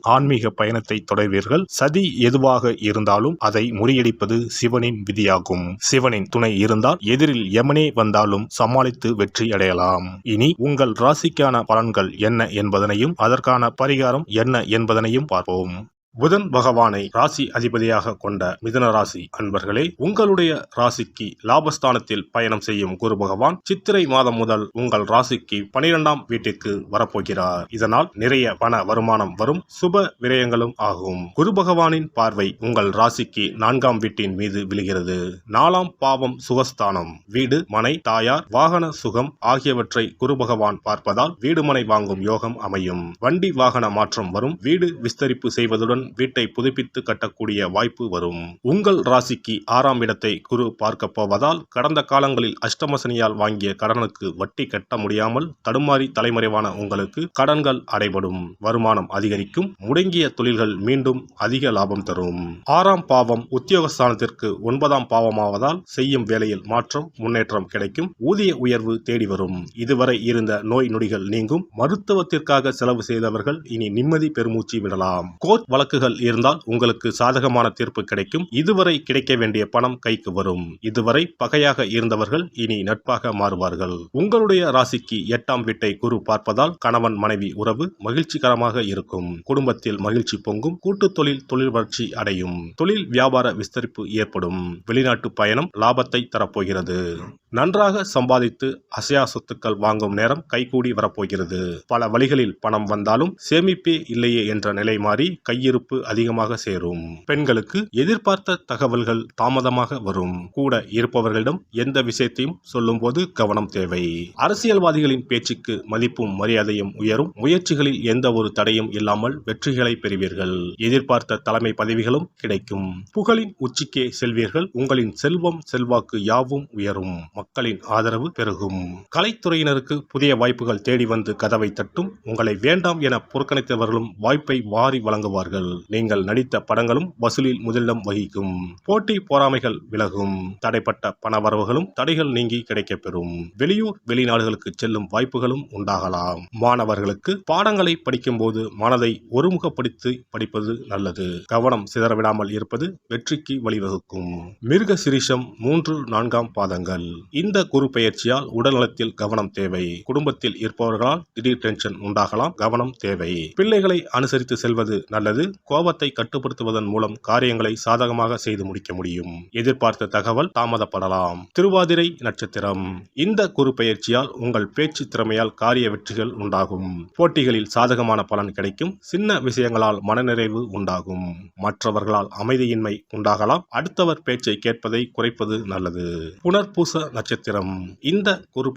ஆன்மீக பயணத்தை தொடர்வீர்கள். சதி எதுவாக இருந்தாலும் அதை முறியடிப்பது சிவனின் விதியாகும். சிவனின் துணை இருந்தால் எதிரில் எமனே வந்தாலும் சமாளித்து வெற்றி அடையலாம். இனி உங்கள் ராசிக்கான பலன்கள் என்ன என்பதனையும் அதற்கான பரிகாரம் என்ன என்பதனையும் பார்ப்போம். புதன் பகவானை ராசி அதிபதியாக கொண்ட மிதன ராசி அன்பர்களே உங்களுடைய ராசிக்கு லாபஸ்தானத்தில் பயணம் செய்யும் குரு பகவான் சித்திரை மாதம் முதல் உங்கள் ராசிக்கு பனிரெண்டாம் வீட்டிற்கு வரப்போகிறார். இதனால் நிறைய பண வருமானம் வரும் சுப விரயங்களும் ஆகும். குரு பகவானின் பார்வை உங்கள் ராசிக்கு நான்காம் வீட்டின் மீது விழுகிறது. நாலாம் பாவம் சுகஸ்தானம் வீடு மனை தாயார் வாகன சுகம் ஆகியவற்றை குரு பகவான் பார்ப்பதால் வீடு மனை வாங்கும் யோகம் அமையும். வண்டி வாகன மாற்றம் வரும். வீடு விஸ்தரிப்பு செய்வதுடன் வீட்டை புதுப்பித்து கட்டக்கூடிய வாய்ப்பு வரும். உங்கள் ராசிக்கு ஆறாம் இடத்தை குரு பார்க்க போவதால் கடந்த காலங்களில் அஷ்டமசனியால் வாங்கிய கடனுக்கு வட்டி கட்ட முடியாமல் தடுமாறி தலைமறைவான உங்களுக்கு கடன்கள் அடைபடும். வருமானம் அதிகரிக்கும். முடங்கிய தொழில்கள் மீண்டும் அதிக லாபம் தரும். ஆறாம் பாவம் உத்தியோகஸ்தானத்திற்கு ஒன்பதாம் பாவமாவதால் செய்யும் வேலையில் மாற்றம் முன்னேற்றம் கிடைக்கும். ஊதிய உயர்வு தேடி வரும். இதுவரை இருந்த நோய் நொடிகள் நீங்கும். மருத்துவத்திற்காக செலவு செய்தவர்கள் இனி நிம்மதி பெருமூச்சு விடலாம். கோர்ட் வழக்குகள் இருந்தால் உங்களுக்கு சாதகமான தீர்ப்பு கிடைக்கும். இதுவரை கிடைக்க வேண்டிய பணம் கைக்கு வரும். இதுவரை பகையாக இருந்தவர்கள் இனி நட்பாக மாறுவார்கள். உங்களுடைய ராசிக்கு எட்டாம் வீட்டை குரு பார்ப்பதால் கணவன் மனைவி உறவு மகிழ்ச்சிகரமாக இருக்கும். குடும்பத்தில் மகிழ்ச்சி பொங்கும். கூட்டு தொழில் தொழில் வளர்ச்சி அடையும். தொழில் வியாபார விஸ்தரிப்பு ஏற்படும். வெளிநாட்டு பயணம் லாபத்தை தரப்போகிறது. நன்றாக சம்பாதித்து அசையா சொத்துக்கள் வாங்கும் நேரம் கைகூடி வரப்போகிறது. பல வழிகளில் பணம் வந்தாலும் சேமிப்பே இல்லையே என்ற நிலை மாறி கையிருப்பு அதிகமாக சேரும். பெண்களுக்கு எதிர்பார்த்த தகவல்கள் தாமதமாக வரும். கூட இருப்பவர்களிடம் எந்த விஷயத்தையும் சொல்லும்போது கவனம் தேவை. அரசியல்வாதிகளின் பேச்சுக்கு மதிப்பும் மரியாதையும் உயரும். முயற்சிகளில் எந்த ஒரு தடையும் இல்லாமல் வெற்றிகளை பெறுவீர்கள். எதிர்பார்த்த தலைமை பதவிகளும் கிடைக்கும். புகழின் உச்சிக்கே செல்வீர்கள். உங்களின் செல்வம் செல்வாக்கு யாவும் உயரும். மக்களின் ஆதரவு பெருகும். கலைத்துறையினருக்கு புதிய வாய்ப்புகள் தேடி வந்து கதவை தட்டும். உங்களை வேண்டாம் என புறக்கணித்தவர்களும் வாய்ப்பை வாரி வழங்குவார்கள். நீங்கள் நடித்த படங்களும் வசூலில் முதலிடம் வகிக்கும். போட்டி போராமைகள் விலகும். தடைப்பட்ட பணவரவுகளும் தடைகள் நீங்கி கிடைக்கப்பெறும். வெளியூர் வெளிநாடுகளுக்கு செல்லும் வாய்ப்புகளும் உண்டாகலாம். மாணவர்களுக்கு பாடங்களை படிக்கும்போது மனதை ஒருமுகப்படுத்தி படிப்பது நல்லது. கவனம் சிதறவிடாமல் இருப்பது வெற்றிக்கு வழிவகுக்கும். மிருக சிரிஷம் மூன்று நான்காம் பாதங்கள். இந்த குரு உடல்நலத்தில் கவனம் தேவை. குடும்பத்தில் இருப்பவர்களால் திடீர் டென்ஷன் உண்டாகலாம் கவனம் தேவை. பிள்ளைகளை அனுசரித்து செல்வது நல்லது. கோபத்தை கட்டுப்படுத்துவதன் மூலம் காரியங்களை சாதகமாக செய்து முடிக்க முடியும். எதிர்பார்த்த தகவல் தாமதப்படலாம். திருவாதிரை நட்சத்திரம். இந்த குரு உங்கள் பேச்சு திறமையால் காரிய வெற்றிகள் உண்டாகும். போட்டிகளில் சாதகமான பலன் கிடைக்கும். சின்ன விஷயங்களால் மனநிறைவு உண்டாகும். மற்றவர்களால் அமைதியின்மை உண்டாகலாம். அடுத்தவர் பேச்சை கேட்பதை குறைப்பது நல்லது. புனர்பூச நட்சத்திரம். இந்த குரு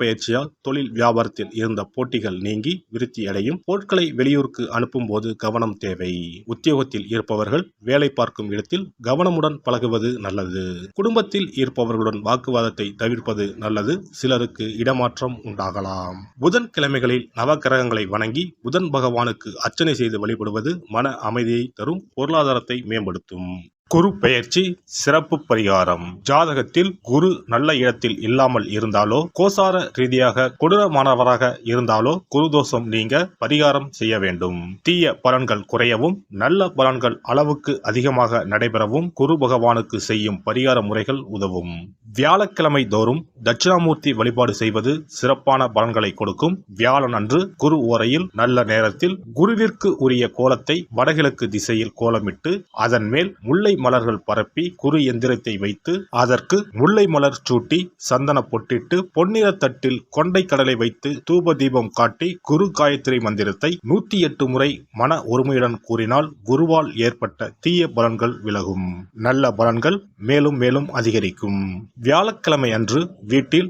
தொழில் வியாபாரத்தில் இருந்த போட்டிகள் நீங்கி விருத்தி அடையும் பொருட்களை வெளியூருக்கு அனுப்பும் போது கவனம் தேவை. உத்தியோகத்தில் இருப்பவர்கள் வேலை பார்க்கும் இடத்தில் கவனமுடன் பழகுவது நல்லது. குடும்பத்தில் இருப்பவர்களுடன் வாக்குவாதத்தை தவிர்ப்பது நல்லது. சிலருக்கு இடமாற்றம் உண்டாகலாம். புதன் கிழமைகளில் நவக்கிரகங்களை வணங்கி புதன் பகவானுக்கு அர்ச்சனை செய்து வழிபடுவது மன அமைதியை தரும் பொருளாதாரத்தை மேம்படுத்தும். குரு பெயர்ச்சி சிறப்பு பரிகாரம். ஜாதகத்தில் குரு நல்ல இடத்தில் இல்லாமல் இருந்தாலோ கோசார ரீதியாக கொடூரமானவராக இருந்தாலோ குரு தோஷம் நீங்க பரிகாரம் செய்ய வேண்டும். தீய பலன்கள் குறையவும் நல்ல பலன்கள் அளவுக்கு அதிகமாக நடைபெறவும் குரு பகவானுக்கு செய்யும் பரிகார முறைகள் உதவும். வியாழக்கிழமை தோறும் தட்சிணாமூர்த்தி வழிபாடு செய்வது சிறப்பான பலன்களை கொடுக்கும். வியாழன் அன்று குரு ஓரையில் நல்ல நேரத்தில் குருவிற்கு உரிய கோலத்தை வடகிழக்கு திசையில் கோலமிட்டு அதன் மேல் முல்லை மலர்கள் பரப்பி குரு எந்திரத்தை வைத்து அதற்கு முல்லை மலர் சூட்டி சந்தன பொட்டிட்டு பொன்னிற தட்டில் கொண்டை கடலை வைத்து தூப தீபம் காட்டி குரு காயத்ரி மந்திரத்தை நூத்தி எட்டு முறை மன ஒருமையுடன் கூறினால் குருவால் ஏற்பட்ட தீய பலன்கள் விலகும். நல்ல பலன்கள் மேலும் மேலும் அதிகரிக்கும். வியாழக்கிழமை அன்று வீட்டில்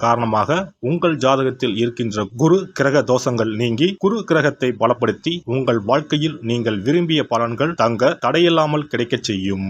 காரணமாக உங்கள் ஜாதகத்தில் இருக்கின்ற குரு கிரக தோஷங்கள் நீங்கி குரு கிரகத்தை பலப்படுத்தி உங்கள் வாழ்க்கையில் நீங்கள் விரும்பிய பலன்கள் தங்க தடையில்லாமல் கிடைக்கச் செய்யும்.